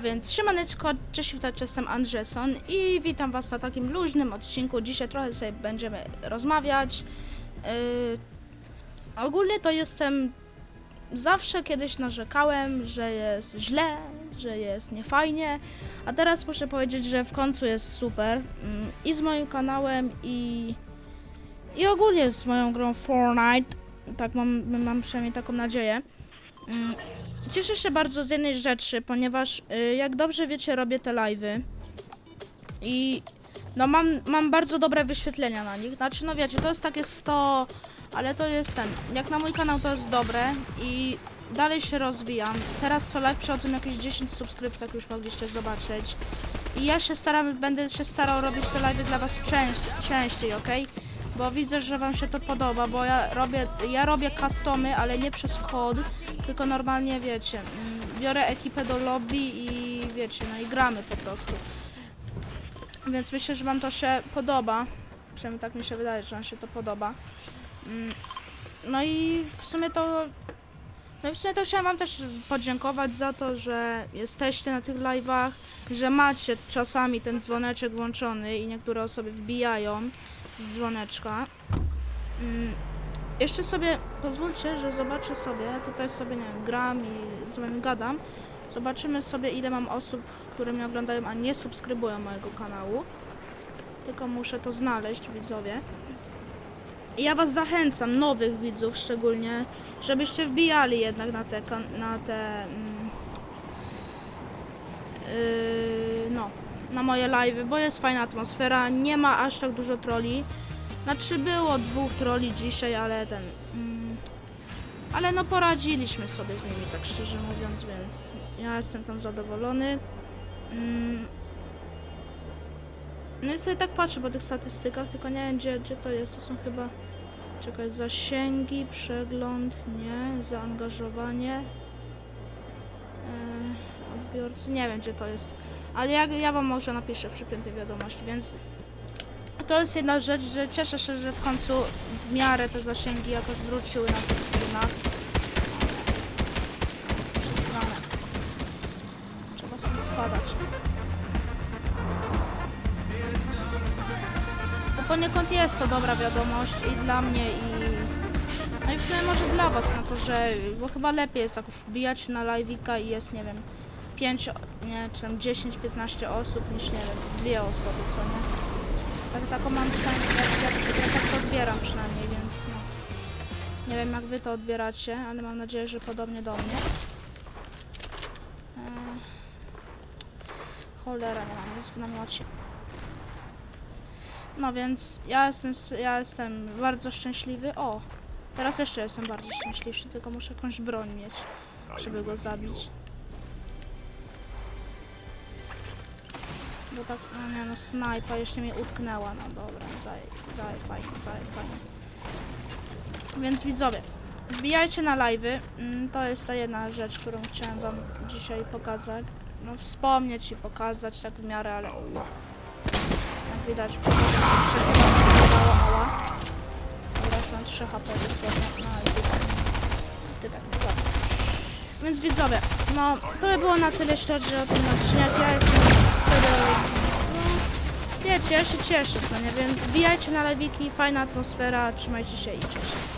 więc siemaneczko, cześć, witajcie, jestem Andrzeson i witam was na takim luźnym odcinku. Dzisiaj trochę sobie będziemy rozmawiać. Yy, ogólnie to jestem... Zawsze kiedyś narzekałem, że jest źle, że jest niefajnie, a teraz muszę powiedzieć, że w końcu jest super. Mm, I z moim kanałem, i... I ogólnie z moją grą Fortnite. Tak mam, mam przynajmniej taką nadzieję. Mm, Cieszę się bardzo z jednej rzeczy, ponieważ y, jak dobrze wiecie, robię te live'y i no mam, mam bardzo dobre wyświetlenia na nich. Znaczy, no wiecie, to jest takie 100, ale to jest ten. Jak na mój kanał to jest dobre i dalej się rozwijam. Teraz co live przechodzą jakieś 10 subskrypcji, jak już mogliście zobaczyć. I ja się staram, będę się starał robić te live'y dla was częściej, ok? Bo widzę, że wam się to podoba, bo ja robię, ja robię customy, ale nie przez kod, tylko normalnie wiecie, mm, biorę ekipę do lobby i wiecie, no i gramy po prostu. Więc myślę, że wam to się podoba. Przynajmniej tak mi się wydaje, że wam się to podoba. Mm, No i w sumie to. No i w sumie to chciałam wam też podziękować za to, że jesteście na tych live'ach, że macie czasami ten dzwoneczek włączony i niektóre osoby wbijają z dzwoneczka. Mm, jeszcze sobie pozwólcie, że zobaczę sobie, tutaj sobie nie wiem, gram i z wami gadam. Zobaczymy sobie ile mam osób, które mnie oglądają, a nie subskrybują mojego kanału. Tylko muszę to znaleźć, widzowie. I ja was zachęcam, nowych widzów szczególnie, żebyście wbijali jednak na te, na te, mm, yy, no, na moje live'y, bo jest fajna atmosfera, nie ma aż tak dużo troli. Znaczy było dwóch troli dzisiaj, ale ten. Mm, ale no poradziliśmy sobie z nimi, tak szczerze mówiąc, więc ja jestem tam zadowolony. Mm, no i sobie tak patrzę po tych statystykach, tylko nie wiem gdzie, gdzie to jest. To są chyba. Czekaj, zasięgi, przegląd, nie, zaangażowanie. E, odbiorcy, nie wiem gdzie to jest. Ale ja, ja wam może napiszę przy piątej wiadomości, więc to jest jedna rzecz, że cieszę się, że w końcu w miarę te zasięgi jakoś wróciły na tych streamach. Przesrane. Trzeba sobie spadać. Bo poniekąd jest to dobra wiadomość i dla mnie i... No i w sumie może dla was, no to że... Bo chyba lepiej jest jak wbijać na live'ika i jest, nie wiem, 5, nie, czy tam 10-15 osób niż, nie wiem, dwie osoby, co nie? Tak, taką mam przynajmniej, ja, ja, ja tak to odbieram przynajmniej, więc no. Nie wiem jak wy to odbieracie, ale mam nadzieję, że podobnie do mnie. Eee, cholera, nie mam nic w namiocie. No więc ja jestem, ja jestem bardzo szczęśliwy. O, teraz jeszcze jestem bardziej szczęśliwszy, tylko muszę jakąś broń mieć, żeby go zabić. Bo tak, no nie no, snajpa jeszcze mnie utknęła, no dobra, zaj, zaj, fajnie, zaj, fajnie. Więc widzowie, wbijajcie na live'y, mm, to jest ta jedna rzecz, którą chciałem wam dzisiaj pokazać. No wspomnieć i pokazać tak w miarę, ale jak widać, ała. Już mam 3 HP dosłownie, no i dobra. Więc widzowie, no to by było na tyle, chodzi o ten odcinek. Ja jestem się cieszę, co nie? Więc wbijajcie na lewiki, fajna atmosfera, trzymajcie się i cześć.